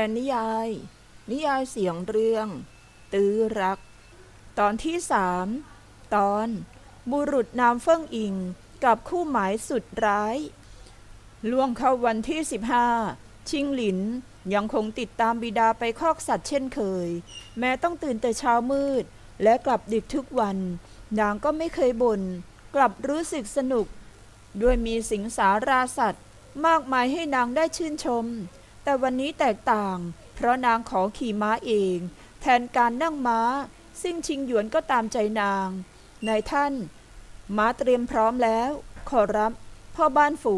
องดินแดนนิยาย นิยายเสียงเรื่อง ตื้อรัก ตอนที่สามตอน บุรุษนามเฟิ่งอิงกับคู่หมายสุดร้าย ล่วงเข้าวันที่ 15 ชิงหลินยังคงติดตามบิดาไปคอกสัตว์เช่นเคย แม้ต้องตื่นแต่เช้ามืด และกลับดึกทุกวัน นางก็ไม่เคยบน่นกลับรู้สึกสนุก ด้วยมีสิงสาราสัตว์ มากมายให้นางได้ชื่นชม แต่วันนี้แตกต่าง เพราะนางขอขี่ม้าเอง แทนการนั่งม้า ซึ่งชิงหยวนก็ตามใจนาง นายท่าน ม้าเตรียมพร้อมแล้ว ขอรับ พ่อบ้านฝู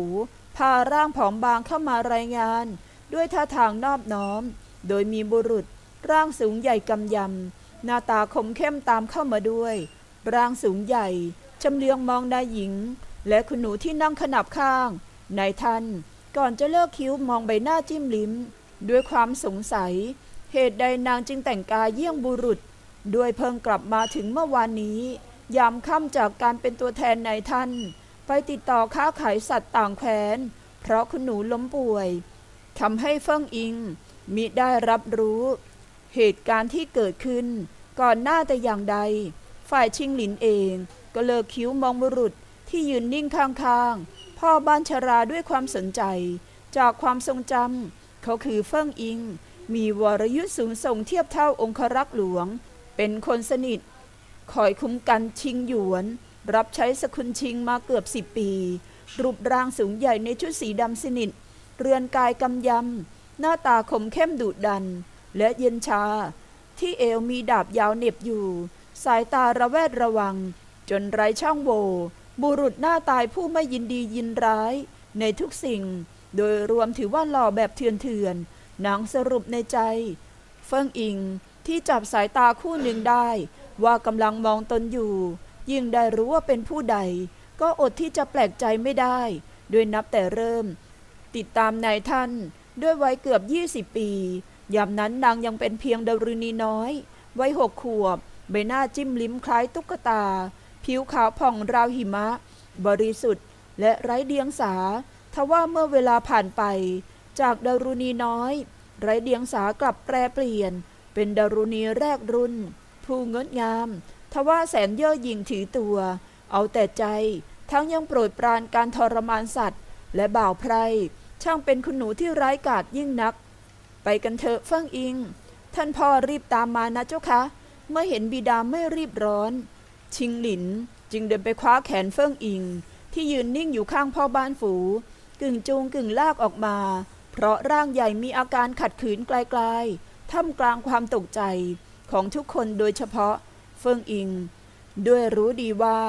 พาร่างผอมบางเข้ามารายงาน ด้วยท่าทางนอบน้อม โดยมีบุรุษ ร่างสูงใหญ่กำยำ หน้าตาคมเข้มตามเข้ามาด้วย ร่างสูงใหญ่ชำเลืองมองนายหญิง และคุณหนูที่นั่งขนับข้าง นายท่าน ก่อนจะเลิกคิ้วมองใบหน้าจิ้มลิ้ม ด้วยความสงสัย เหตุใดนางจึงแต่งกายเยี่ยงบุรุษ ด้วยเพิ่งกลับมาถึงเมื่อวานนี้ ยามค่ำจากการเป็นตัวแทนนายท่าน ไปติดต่อค้าขายสัตว์ต่างแคว้น เพราะคุณหนูล้มป่วยทำให้เฟิ่งอิงมิได้รับรู้ เหตุการณ์ที่เกิดขึ้น ก่อนหน้าแต่อย่างใด ฝ่ายชิงหลินเอง ก็เลิกคิ้วมองบุรุษที่ยืนนิ่งข้างๆ พ่อบ้านชราด้วยความสนใจ จากความทรงจำเขาคือเฟิ่งอิง มีวรยุทธ์สูงส่งเทียบเท่าองครักษ์หลวง เป็นคนสนิท คอยคุ้มกันชิงหยวน รับใช้สกุลชิงมาเกือบสิบปี รูปร่างสูงใหญ่ในชุดสีดำสนิท เรือนกายกำยำ หน้าตาคมเข้มดุดัน และเย็นชา ที่เอวมีดาบยาวเหน็บอยู่ สายตาระแวดระวัง จนไร้ช่องโหว่ บุรุษหน้าตายผู้ไม่ยินดียินร้าย ในทุกสิ่ง โดยรวมถือว่าหล่อแบบเถื่อนๆนางสรุปในใจ เฟิงอิงที่จับสายตาคู่หนึ่งได้ ว่ากำลังมองตนอยู่ ยิ่งได้รู้ว่าเป็นผู้ใด ก็อดที่จะแปลกใจไม่ได้โดยนับแต่เริ่ม ติดตามนายท่านด้วยวัยเกือบ 20 ปียามนั้นนางยังเป็นเพียงดารุณีน้อย วัยหกขวบ ใบหน้าจิ้มลิ้มคล้ายตุ๊กตา ผิวขาวผ่องราวหิมะ บริสุทธิ์และไร้เดียงสา ทว่าเมื่อเวลาผ่านไป จากดารุณีน้อย ไร้เดียงสากลับแปรเปลี่ยน เป็นดารุณีแรกรุ่น ผู้งดงาม ทว่าแสนเย่อหยิ่งถือตัว เอาแต่ใจ ทั้งยังโปรดปรานการทรมานสัตว์ และบ่าวไพรช่างเป็นคุณหนูที่ร้ายกาจยิ่งนัก ไปกันเถอะเฟิ่งอิง ท่านพ่อรีบตามมานะเจ้าคะ เมื่อเห็นบิดาไม่รีบร้อน ชิงหลินจึงเดินไปคว้าแขนเฟิ่งอิง ที่ยืนนิ่งอยู่ข้างพ่อบ้านฝูกึ่งจูงกึ่งลากออกมา เพราะร่างใหญ่มีอาการขัดขืนไกลๆท่ามกลางความตกใจของทุกคนโดยเฉพาะเฟิ่งอิง ด้วยรู้ดีว่า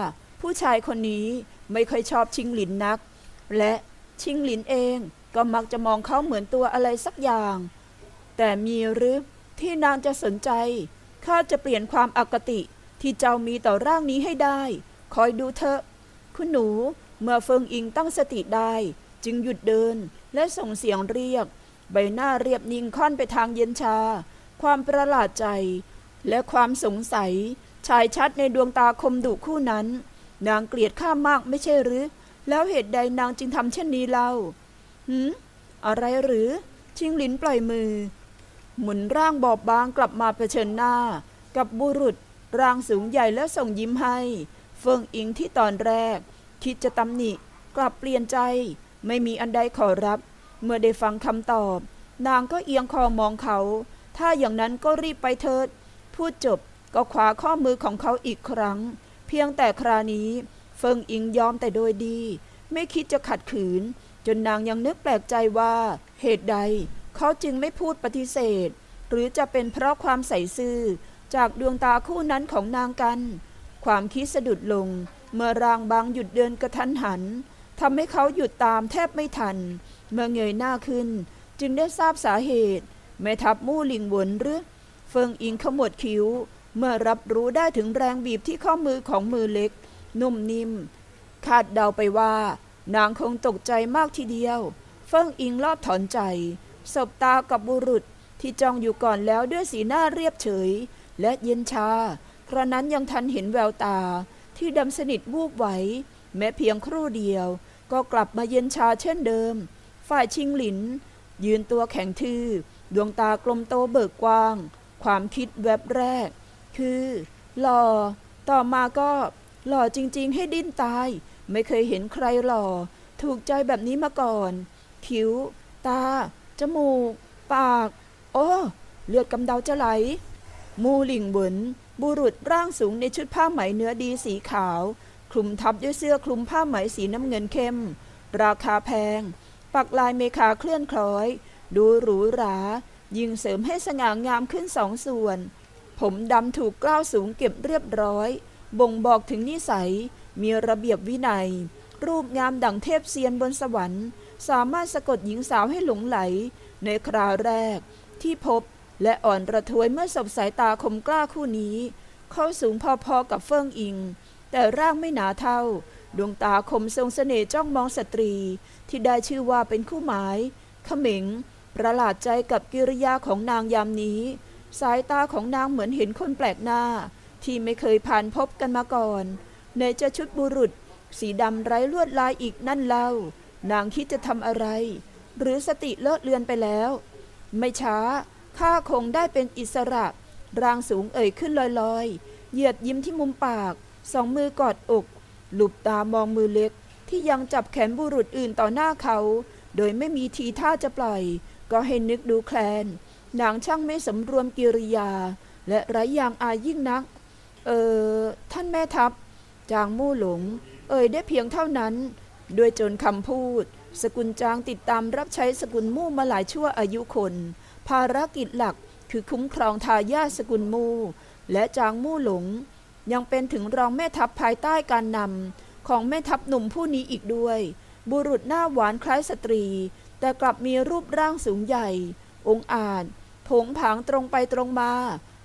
ผู้ชายคนนี้ไม่ค่อยชอบชิงหลินนัก และชิงหลินเองก็มักจะมองเขาเหมือนตัวอะไรสักอย่าง แต่มีหรือที่นางจะสนใจข้าจะเปลี่ยนความอคติ ที่เจ้ามีต่อร่างนี้ให้ได้ คอยดูเถอะ คุณหนูเมื่อเฟิงอิงตั้งสติได้ จึงหยุดเดินและส่งเสียงเรียก ใบหน้าเรียบนิ่งค่อนไปทางเย็นชา ความประหลาดใจ และความสงสัย ชายชัดในดวงตาคมดุคู่นั้น นางเกลียดข้ามากไม่ใช่หรือ แล้วเหตุใดนางจึงทำเช่นนี้เล่าหืมอะไรหรือ ชิงหลินปล่อยมือ หมุนร่างบอบบางกลับมาเผชิญหน้า กับบุรุษ ร่างสูงใหญ่และส่งยิ้มให้ เฟิงอิงที่ตอนแรก คิดจะตำหนิ กลับเปลี่ยนใจ ไม่มีอันใดขอรับ เมื่อได้ฟังคำตอบ นางก็เอียงคอมองเขา ถ้าอย่างนั้นก็รีบไปเถิด พูดจบก็คว้าข้อมือของเขาอีกครั้ง เพียงแต่ครานี้ เฟิงอิงยอมแต่โดยดี ไม่คิดจะขัดขืน จนนางยังนึกแปลกใจว่า เหตุใด เขาจึงไม่พูดปฏิเสธ หรือจะเป็นเพราะความใส่ซื่อ จากดวงตาคู่นั้นของนางกัน ความคิดสะดุดลง เมื่อร่างบางหยุดเดินกระทันหันทำให้เขาหยุดตามแทบไม่ทัน เมื่อเงยหน้าขึ้น จึงได้ทราบสาเหตุแม่ทัพมู่หลิงหวนหรือ เฟิงอิงขมวดคิ้ว เมื่อรับรู้ได้ถึงแรงบีบที่ข้อมือของมือเล็ก นุ่มนิ่ม คาดเดาไปว่า นางคงตกใจมากทีเดียว เฟิงอิงรอบถอนใจ สบตากับบุรุษที่จ้องอยู่ก่อนแล้วด้วยสีหน้าเรียบเฉย และเย็นชา กระนั้นยังทันเห็นแววตา ที่ดำสนิทวูบไหว แม้เพียงครู่เดียว ก็กลับมาเย็นชาเช่นเดิม ฝ่ายชิงหลิน ยืนตัวแข็งทื่อ ดวงตากลมโตเบิกกว้าง ความคิดแวบแรก คือหล่อ ต่อมาก็ หล่อจริงๆ ให้ดิ้นตาย ไม่เคยเห็นใครหล่อ ถูกใจแบบนี้มาก่อน คิ้ว ตา จมูก ปาก โอ้ เลือดกำเดาจะไหล มูหลิงเหวินบุรุษร่างสูงในชุดผ้าไหมเนื้อดีสีขาว คลุมทับด้วยเสื้อคลุมผ้าไหมสีน้ำเงินเข้ม ราคาแพง ปักลายเมคาเคลื่อนคล้อย ดูหรูหรา ยิ่งเสริมให้สง่างามขึ้นสองส่วน ผมดำถูกกล้าวสูงเก็บเรียบร้อย บ่งบอกถึงนิสัย มีระเบียบวินัย รูปงามดั่งเทพเซียนบนสวรรค์ สามารถสะกดหญิงสาวให้หลงไหล ในคราวแรกที่พบ และอ่อนระทวยเมื่อสบสายตาคมกล้าคู่นี้ เขาสูงพอๆกับเฟิ่งอิง แต่ร่างไม่หนาเท่า ดวงตาคมทรงเสน่ห์จ้องมองสตรี ที่ได้ชื่อว่าเป็นคู่หมายขม็งประหลาดใจกับกิริยาของนางยามนี้ สายตาของนางเหมือนเห็นคนแปลกหน้า ที่ไม่เคยผ่านพบกันมาก่อนในจะชุดบุรุษ สีดำไร้ลวดลายอีกนั่นเล่า นางคิดจะทำอะไร หรือสติเลอะเลือนไปแล้ว ไม่ช้า ข้าคงได้เป็นอิสระ ร่างสูงเอ่ยขึ้นลอยๆ เหยียดยิ้มที่มุมปาก สองมือกอดอก หลุบตามองมือเล็ก ที่ยังจับแขนบุรุษอื่นต่อหน้าเขา โดยไม่มีทีท่าจะปล่อย ก็ให้นึกดูแคลนนางช่างไม่สำรวมกิริยา และไร้ยางอายยิ่งนัก เออ ท่านแม่ทัพ จางมู่หลง เอ่ยได้เพียงเท่านั้น ด้วยจนคำพูด สกุลจางติดตามรับใช้สกุลมู่มาหลายชั่วอายุคน ภารกิจหลักคือคุ้มครองทายาทสกุลมู และจางมู่หลง ยังเป็นถึงรองแม่ทัพภายใต้การนำของแม่ทัพหนุ่มผู้นี้อีกด้วย บุรุษหน้าหวานคล้ายสตรี แต่กลับมีรูปร่างสูงใหญ่ องอาจผงผางตรงไปตรงมา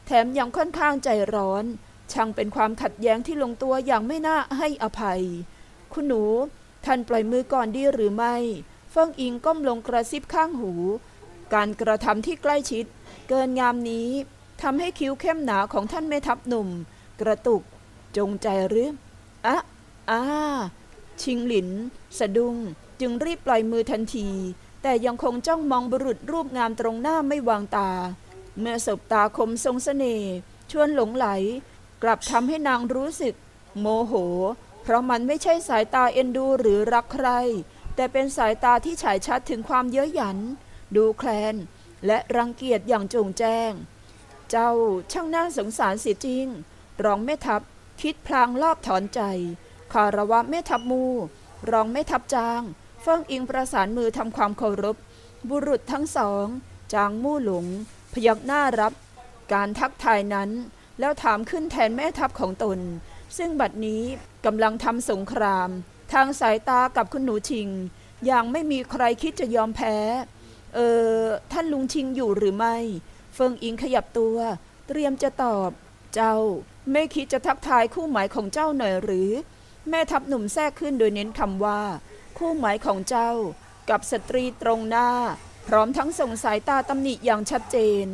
แถมยังค่อนข้างใจร้อน ช่างเป็นความขัดแย้งที่ลงตัวอย่างไม่น่าให้อภัย คุณหนู ท่านปล่อยมือก่อนดีหรือไม่ เฟิงอิงก้มลงกระซิบข้างหู การกระทำที่ใกล้ชิด เกินงามนี้ทำให้คิ้วเข้มหนาของท่านแม่ทัพหนุ่ม กระตุก จงใจหรืออะอ่าชิงหลิน สะดุ้งจึงรีบปล่อยมือทันที แต่ยังคงจ้องมองบุรุษรูปงามตรงหน้าไม่วางตา เมื่อสบตาคมทรงเสน่ห์ชวนหลงไหล กลับทำให้นางรู้สึก โมโห เพราะมันไม่ใช่สายตาเอ็นดูหรือรักใคร แต่เป็นสายตาที่ฉายชัดถึงความเย้ยหยัน ดูแคลน และรังเกียจอย่างจงแจ้ง เจ้าช่างน่าสงสารเสียจริง รองแม่ทัพคิดพลางรอบถอนใจคารวะแม่ทัพมู รองแม่ทัพจางเฟิ่งอิงประสานมือทำความเคารพ บุรุษทั้งสอง จางมู่หลง พยักหน้ารับ การทักทายนั้น แล้วถามขึ้นแทนแม่ทัพของตน ซึ่งบัดนี้กำลังทำสงคราม ทางสายตากับคุณหนูชิง อย่างไม่มีใครคิดจะยอมแพ้ เออท่านลุงชิงอยู่หรือไม่ เฟิงอิงขยับตัว เตรียมจะตอบ เจ้าไม่คิดจะทักทายคู่หมายของเจ้าหน่อยหรือ แม่ทัพหนุ่มแทรกขึ้นโดยเน้นคำว่า คู่หมายของเจ้า กับสตรีตรงหน้า พร้อมทั้งส่งสายตาตำหนิอย่างชัดเจน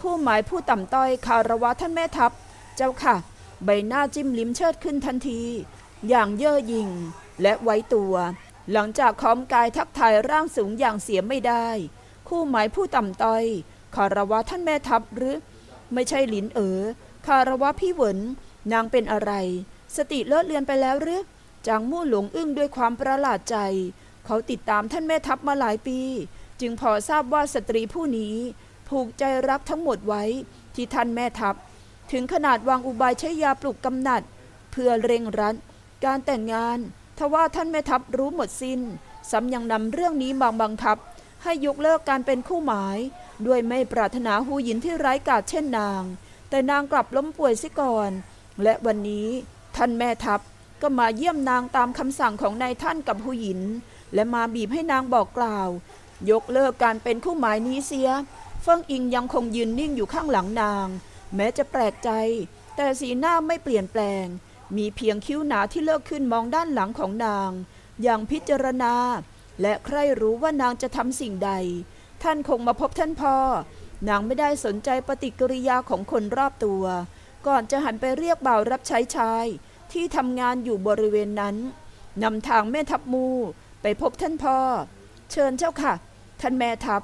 คู่หมายผู้ต่ำต้อยคารวะท่านแม่ทัพ เจ้าค่ะ ใบหน้าจิ้มลิ้มเชิดขึ้นทันที อย่างเย่อหยิ่งและไว้ตัว หลังจากค้อมกายทักทายร่างสูงอย่างเสียไม่ได้ คู่หมายผู้ต่ำต้อยคารวะท่านแม่ทัพหรือ ไม่ใช่หลินเอ๋อคารวะพี่เหวินนางเป็นอะไร สติเลอะเลือนไปแล้วหรือจางมู่หลงอึ้งด้วยความประหลาดใจ เขาติดตามท่านแม่ทัพมาหลายปี จึงพอทราบว่าสตรีผู้นี้ ผูกใจรักทั้งหมดไว้ที่ท่านแม่ทัพ ถึงขนาดวางอุบายใช้ยาปลุกกำหนัด เพื่อเร่งรัดการแต่งงานทว่าท่านแม่ทัพรู้หมดสิน้นซ้ำยังนำเรื่องนี้มาบังคับ ให้ยกเลิกการเป็นคู่หมาย ด้วยไม่ปรารถนาหูหยินที่ไร้กาจเช่นนาง แต่นางกลับล้มป่วยซิก่อน และวันนี้ท่านแม่ทัพก็มาเยี่ยมนางตามคำสั่งของนายท่านกับหูหยิน และมาบีบให้นางบอกกล่าว ยกเลิกการเป็นคู่หมายนี้เสีย เฟิงอิงยังคงยืนนิ่งอยู่ข้างหลังนาง แม้จะแปลกใจ แต่สีหน้าไม่เปลี่ยนแปลง มีเพียงคิ้วหนาที่เลิกขึ้นมองด้านหลังของนาง อย่างพิจารณา และใครรู้ว่านางจะทำสิ่งใด ท่านคงมาพบท่านพ่อ นางไม่ได้สนใจปฏิกิริยาของคนรอบตัว ก่อนจะหันไปเรียกบ่าวรับใช้ชาย ที่ทำงานอยู่บริเวณนั้นนำทางแม่ทัพมูไปพบท่านพ่อ เชิญเจ้าค่ะ ท่านแม่ทัพ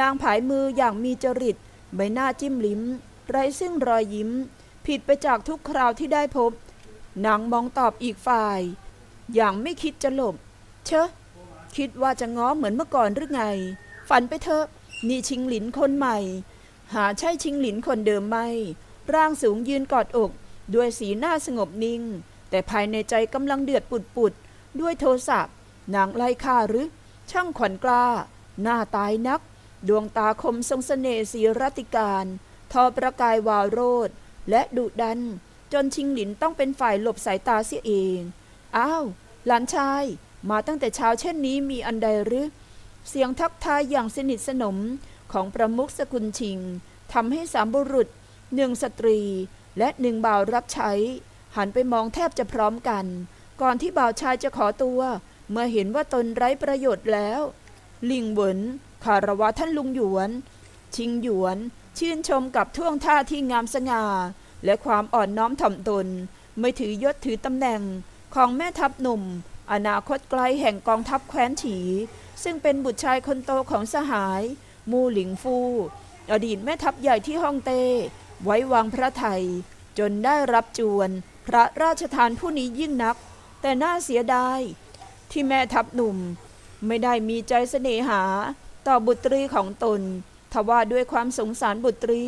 นางผายมืออย่างมีจริต ใบหน้าจิ้มลิ้ม ไร้ซึ่งรอยยิ้ม ผิดไปจากทุกคราวที่ได้พบ นางมองตอบอีกฝ่าย อย่างไม่คิดจะหลบ เชอะ คิดว่าจะง้อเหมือนเมื่อก่อนหรือไง ฝันไปเถอะ นี่ชิงหลินคนใหม่ หาใช่ชิงหลินคนเดิมไหม ร่างสูงยืนกอดอก ด้วยสีหน้าสงบนิ่ง แต่ภายในใจกำลังเดือดปุดปุดๆด้วยโทสะนางไล่ฆ่าหรือ ช่างขวัญกล้า หน้าตายนัก ดวงตาคมทรงสเสน่ห์สีรติการ ทอประกายวาวโรดและดุดัน จนชิงหลินต้องเป็นฝ่ายหลบสายตาเสียเอง อ้าว หลานชาย มาตั้งแต่เช้าเช่นนี้มีอันใดหรือ เสียงทักทายอย่างสนิทสนมของประมุขสกุลชิงทำให้สามบุรุษหนึ่งสตรี และหนึ่งบ่าวรับใช้ หันไปมองแทบจะพร้อมกัน ก่อนที่บ่าวชายจะขอตัว เมื่อเห็นว่าตนไร้ประโยชน์แล้ว ลิงเหวินคารวะท่านลุงหยวน ชิงหยวน ชื่นชมกับท่วงท่าที่งามสง่า และความอ่อนน้อมถ่อมตน ไม่ถือยศถือตำแหน่งของแม่ทัพหนุ่ม อนาคตไกลแห่งกองทัพแคว้นฉี ซึ่งเป็นบุตรชายคนโตของสหาย มูหลิงฟู อดีตแม่ทัพใหญ่ที่ฮ่องเต้ ไว้วางพระไทย จนได้รับจวนพระราชทานผู้นี้ยิ่งนัก แต่น่าเสียดาย ที่แม่ทัพหนุ่ม ไม่ได้มีใจเสน่หา ต่อบุตรีของตน ทว่าด้วยความสงสารบุตรี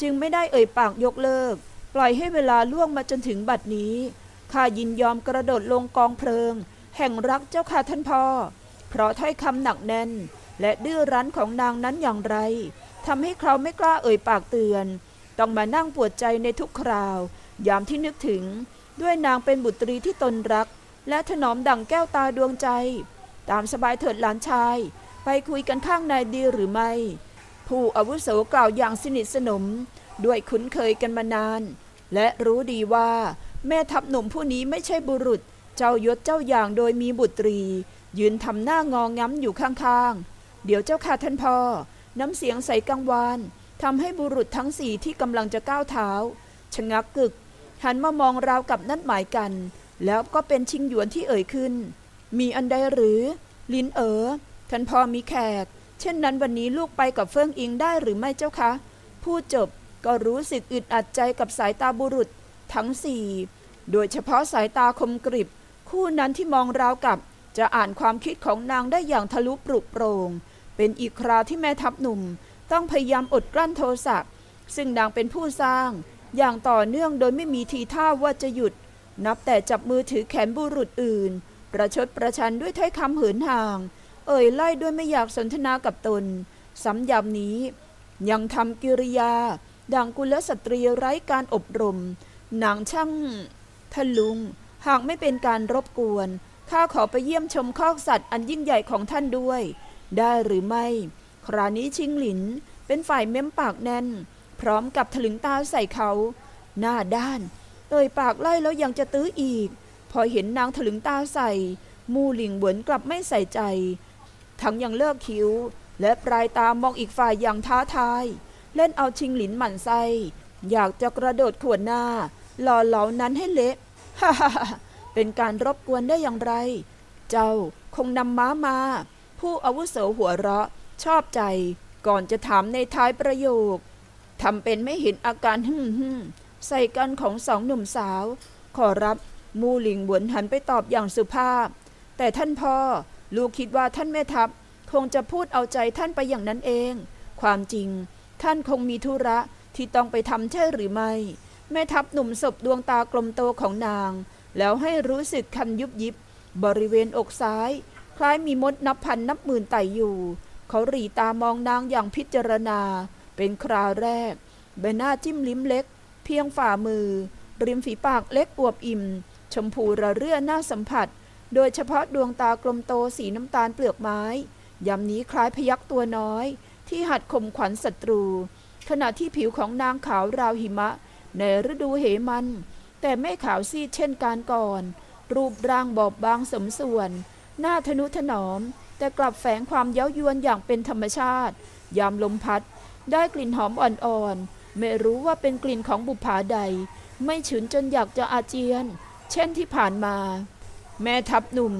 จึงไม่ได้เอ่ยปากยกเลิก ปล่อยให้เวลาล่วงมาจนถึงบัดนี้ข้ายินยอมกระโดดลงกองเพลิง แห่งรักเจ้าค่ะท่านพ่อ เพราะถ้อยคำหนักแน่น และดื้อรั้นของนางนั้นอย่างไรทำให้เขาไม่กล้าเอ่ยปากเตือน ต้องมานั่งปวดใจในทุกคราวยามที่นึกถึง ด้วยนางเป็นบุตรีที่ตนรัก และถนอมดั่งแก้วตาดวงใจ ตามสบายเถิดหลานชาย ไปคุยกันข้างในดีหรือไม่ ผู้อาวุโสกล่าวอย่างสนิทสนม ด้วยคุ้นเคยกันมานาน และรู้ดีว่าแม่ทัพหนุ่มผู้นี้ไม่ใช่บุรุษ เจ้ายศเจ้าอย่างโดยมีบุตรี ยืนทำหน้างองง้ำอยู่ข้างๆ เดี๋ยวเจ้าค่ะท่านพ่อ น้ำเสียงใสกังวานทำให้บุรุษทั้งสี่ที่กำลังจะก้าวเท้า ชะงักกึก หันมามองราวกับนัดหมายกัน แล้วก็เป็นชิงหยวนที่เอ่ยขึ้น มีอันใดหรือ ลินเอ๋อท่านพ่อมีแขก เช่นนั้นวันนี้ลูกไปกับเฟิ่งอิงได้หรือไม่เจ้าคะพูดจบก็รู้สึกอึดอัดใจกับสายตาบุรุษทั้งสี่ โดยเฉพาะสายตาคมกริบ คู่นั้นที่มองราวกับจะอ่านความคิดของนางได้อย่างทะลุปรุโปรง เป็นอีกคราวที่แม่ทัพหนุ่ม ต้องพยายามอดกลั้นโทสะซึ่งนางเป็นผู้สร้าง อย่างต่อเนื่องโดยไม่มีทีท่าว่าจะหยุด นับแต่จับมือถือแขนบุรุษอื่น ประชดประชันด้วยถ้อยคำเหินห่าง เอ่ยไล่ด้วยไม่อยากสนทนากับตนซ้ำย้ำนี้ ยังทำกิริยา ดังกุลสตรีไร้การอบรมนางช่างท่านลุง หากไม่เป็นการรบกวน ข้าขอไปเยี่ยมชมคอกสัตว์อันยิ่งใหญ่ของท่านด้วย ได้หรือไม่ ครานี้ชิงหลิน เป็นฝ่ายเม้มปากแน่น พร้อมกับถลึงตาใส่เขา หน้าด้าน เอ่ยปากไล่แล้วยังจะตื้ออีก พอเห็นนางถลึงตาใส่ มูหลิงเหวนกลับไม่ใส่ใจ ทั้งยังเลิกคิ้ว และปลายตามองอีกฝ่ายอย่างท้าทาย เล่นเอาชิงหลินหมั่นไส้อยากจะกระโดดขวนหน้าหล่อเหลานั้นให้เละ ฮ่าเป็นการรบกวนได้อย่างไร เจ้าคงนำม้ามา ผู้อาวุโสหัวเราะ ชอบใจ ก่อนจะถามในท้ายประโยคทำเป็นไม่เห็นอาการฮึ่มฮึ่มใส่กันของสองหนุ่มสาว ขอรับมูหลิงหวนหันไปตอบอย่างสุภาพ แต่ท่านพ่อ ลูกคิดว่าท่านแม่ทัพ คงจะพูดเอาใจท่านไปอย่างนั้นเอง ความจริง ท่านคงมีธุระที่ต้องไปทำใช่หรือไม่ แม่ทัพหนุ่มศพดวงตากลมโตของนาง แล้วให้รู้สึกคันยุบยิบ บริเวณอกซ้าย คล้ายมีมดนับพันนับหมื่นไต่อยู่ เขาหรีตามองนางอย่างพิจารณา เป็นคราวแรก ใบหน้าจิ้มลิ้มเล็ก เพียงฝ่ามือ ริมฝีปากเล็กอวบอิ่ม ชมพูระเรื่อหน้าสัมผัส โดยเฉพาะดวงตากลมโตสีน้ำตาลเปลือกไม้ยำนี้คล้ายพยักตัวน้อย ที่หัดข่มขวัญศัตรู ขณะที่ผิวของนางขาวราวหิมะ ในฤดูเหมัน แต่ไม่ขาวซีดเช่นการก่อน รูปร่างบอบบางสมส่วน หน้าทนุถนอม แต่กลับแฝงความเย้ายวนอย่างเป็นธรรมชาติ ยามลมพัด ได้กลิ่นหอมอ่อนๆ ไม่รู้ว่าเป็นกลิ่นของบุปผาใด ไม่ฉุนจนอยากจะอาเจียน เช่นที่ผ่านมา แม่ทัพหนุ่ม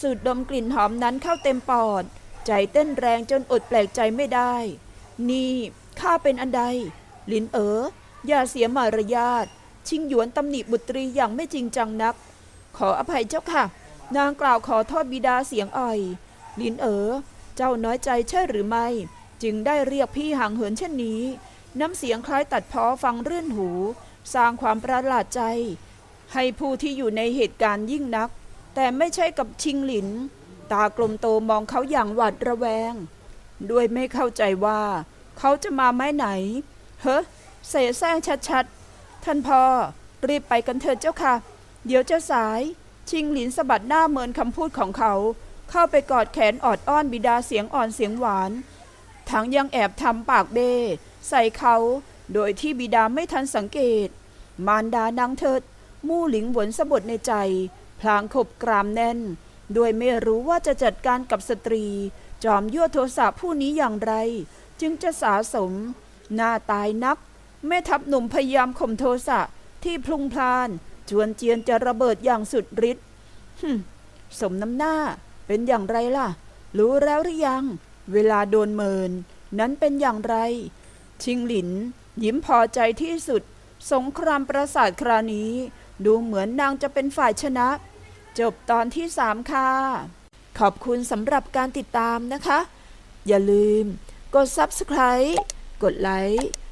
สูดดมกลิ่นหอมนั้นเข้าเต็มปอด ใจเต้นแรงจนอดแปลกใจไม่ได้ นี่ข้าเป็นอันใด ลินเอ๋อ อย่าเสียมารยาท ชิงหยวนตำหนิบุตรีอย่างไม่จริงจังนัก ขออภัยเจ้าค่ะ นางกล่าวขอโทษบิดาเสียงอ่อย ลินเอ๋อ เจ้าน้อยใจใช่หรือไม่ จึงได้เรียกพี่ห่างเหินเช่นนี้ น้ำเสียงคล้ายตัดพ้อฟังเรื่อนหู สร้างความประหลาดใจ ให้ผู้ที่อยู่ในเหตุการณ์ยิ่งนัก แต่ไม่ใช่กับชิงหลิน ตากลมโตมองเขาอย่างหวาดระแวง ด้วยไม่เข้าใจว่า เขาจะมาไม้ไหน เฮ้ เสแสร้งชัดๆ ท่านพ่อรีบไปกันเถิดเจ้าค่ะ เดี๋ยวจะสาย ชิงหลินสะบัดหน้าเมินคำพูดของเขา เข้าไปกอดแขนออดอ้อนบิดาเสียงอ่อนเสียงหวานทั้งยังแอบทำปากเบ ใส่เขา โดยที่บิดาไม่ทันสังเกต มารดานางเถิด มู่หลิงหวนสะบดในใจ พลางขบกรามแน่น โดยไม่รู้ว่าจะจัดการกับสตรี จอมยั่วโทสะผู้นี้อย่างไร จึงจะสาสม หน้าตายนัก แม่ทัพหนุ่มพยายามข่มโทสะที่พลุงพลาน จวนเจียนจะระเบิดอย่างสุดฤทธิ์หึสมน้ำหน้าเป็นอย่างไรล่ะ รู้แล้วหรือยัง เวลาโดนเมิน นั้นเป็นอย่างไร ชิงหลิน ยิ้มพอใจที่สุด สงครามประสาทครานี้ ดูเหมือนนางจะเป็นฝ่ายชนะ จบตอนที่สามค่ะ ขอบคุณสำหรับการติดตามนะคะ อย่าลืม กด Subscribe กดไลค์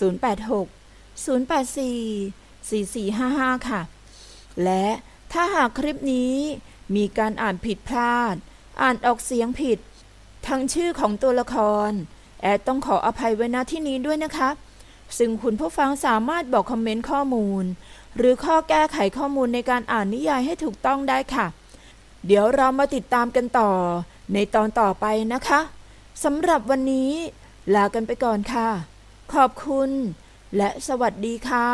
086 084 4455 ค่ะ และถ้าหากคลิปนี้มีการอ่านผิดพลาด อ่านออกเสียงผิด ทั้งชื่อของตัวละคร แอดต้องขออภัยไว้ณที่นี้ด้วยนะคะ ซึ่งคุณผู้ฟังสามารถบอกคอมเมนต์ข้อมูล หรือข้อแก้ไขข้อมูลในการอ่านนิยายให้ถูกต้องได้ค่ะ เดี๋ยวเรามาติดตามกันต่อ ในตอนต่อไปนะคะสำหรับวันนี้ ลากันไปก่อนค่ะ ขอบคุณ และสวัสดีค่ะ